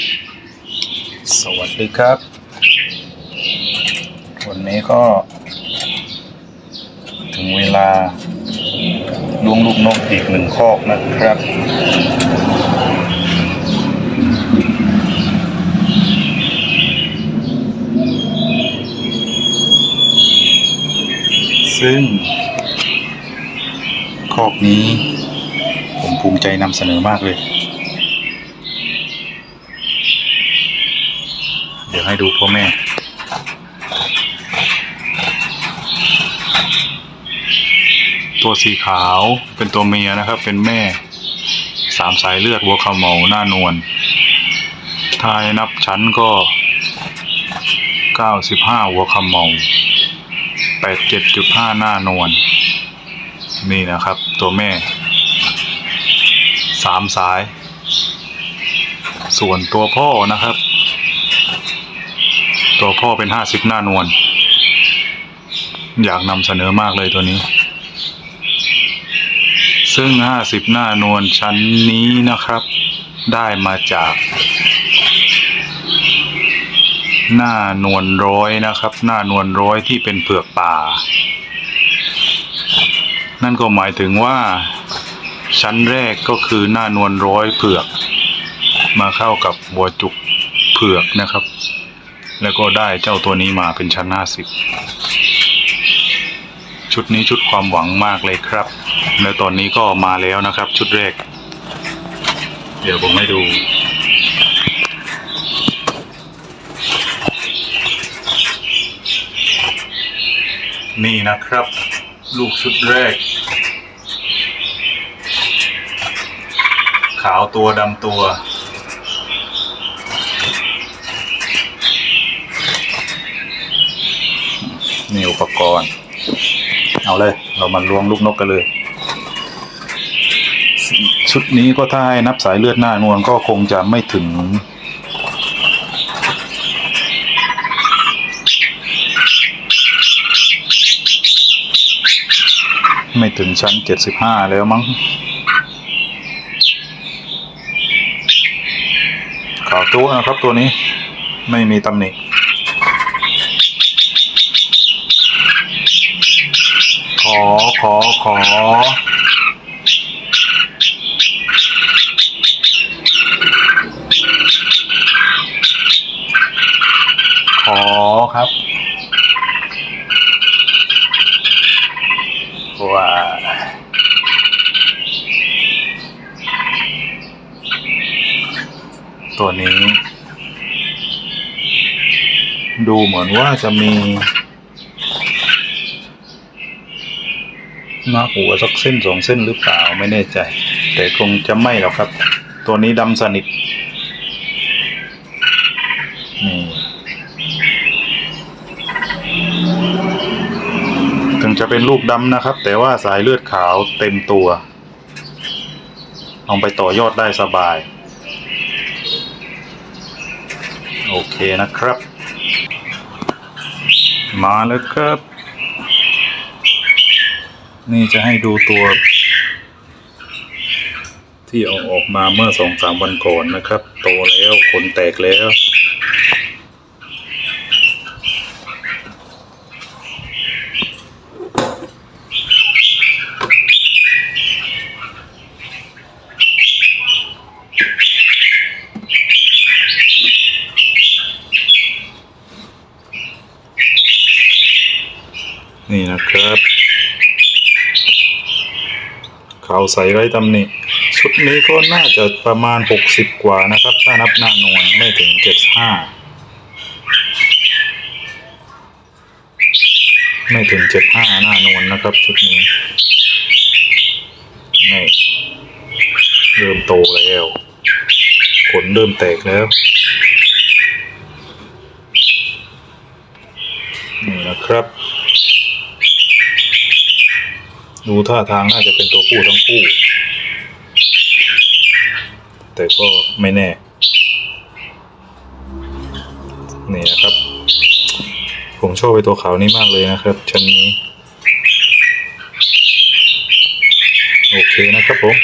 สวัสดีครับ วันนี้ก็ ถึงเวลาล้วงลูกนกอีกหนึ่งคอกนะครับ ซึ่ง คอกนี้ ผมภูมิใจนำเสนอมากเลย เดี๋ยวให้ดูพ่อแม่ ตัวสีขาวเป็นตัวเมียนะครับ เป็นแม่สามสายเลือดวัวขาเหมาหน้านวลถ้าให้นับชั้นก็เก้าสิบห้าหัวขาเหมาแปดเจ็ดจุดห้าหน้านวลนี่นะครับ ตัวแม่สามสาย ส่วนตัวพ่อนะครับ ตัวพ่อเป็นห้าสิบหน้านวล อยากนำเสนอมากเลยตัวนี้ ซึ่งห้าสิบหน้านวลชั้นนี้นะครับ ได้มาจาก หน้านวลร้อยนะครับ หน้านวลร้อยที่เป็นเผือกป่า นั่นก็หมายถึงว่า ชั้นแรกก็คือหน้านวลร้อยเผือก มาเข้ากับหัวจุกเผือกนะครับ แล้วก็ได้เจ้าตัวนี้มาเป็นชั้นห้าสิบชุดนี้ชุดความหวังมากเลยครับ และตอนนี้ก็มาแล้วนะครับ ชุดแรก เดี๋ยวผมให้ดู นี่นะครับ ลูกชุดแรก ขาวตัวดำตัว นี่อุปกรณ์ เอาเลย เรามาล้วงลูกนกกันเลย ชุดนี้ก็ถ้าให้นับสายเลือดหน้านวลก็คงจะไม่ถึง ไม่ถึงชั้นเจ็ดสิบห้าแล้วมั้งขาวตัวนะครับตัวนี้ไม่มีตำหนิ อขอขอขอครับว่าตัวนี้ ดูเหมือนว่าจะมี หน้าหัวสักเส้นสองเส้นหรือเปล่าไม่แน่ใจ แต่คงจะไม่หรอกครับ ตัวนี้ดำสนิทนี่ถึงจะเป็นลูกดำนะครับ แต่ว่าสายเลือดขาวเต็มตัวเอาไปต่อยอดได้สบาย โอเคนะครับ มาแล้วครับ นี่จะให้ดูตัว ที่เอาออกมาเมื่อสองสามวันก่อนนะครับ โตแล้วขนแตกแล้วนี่นะครับ ขาวใส่ไร้ตำหนิชุดนี้ก็น่าจะประมาณหกสิบกว่านะครับ ถ้านับหน้านวลไม่ถึงเจ็ดห้าไม่ถึงเจ็ดห้าหน้านวลนะครับ ชุดนี้นี่เริ่มโตแล้วขนเริ่มแตกแล้วนี่นะครับ ดูท่าทางน่าจะเป็นตัวผู้ทั้งคู่ แต่ก็ไม่แน่ นี่นะครับ ผมชอบไปตัวขาวนี้มากเลยนะครับ ชั้นนี้ โอเคนะครับผม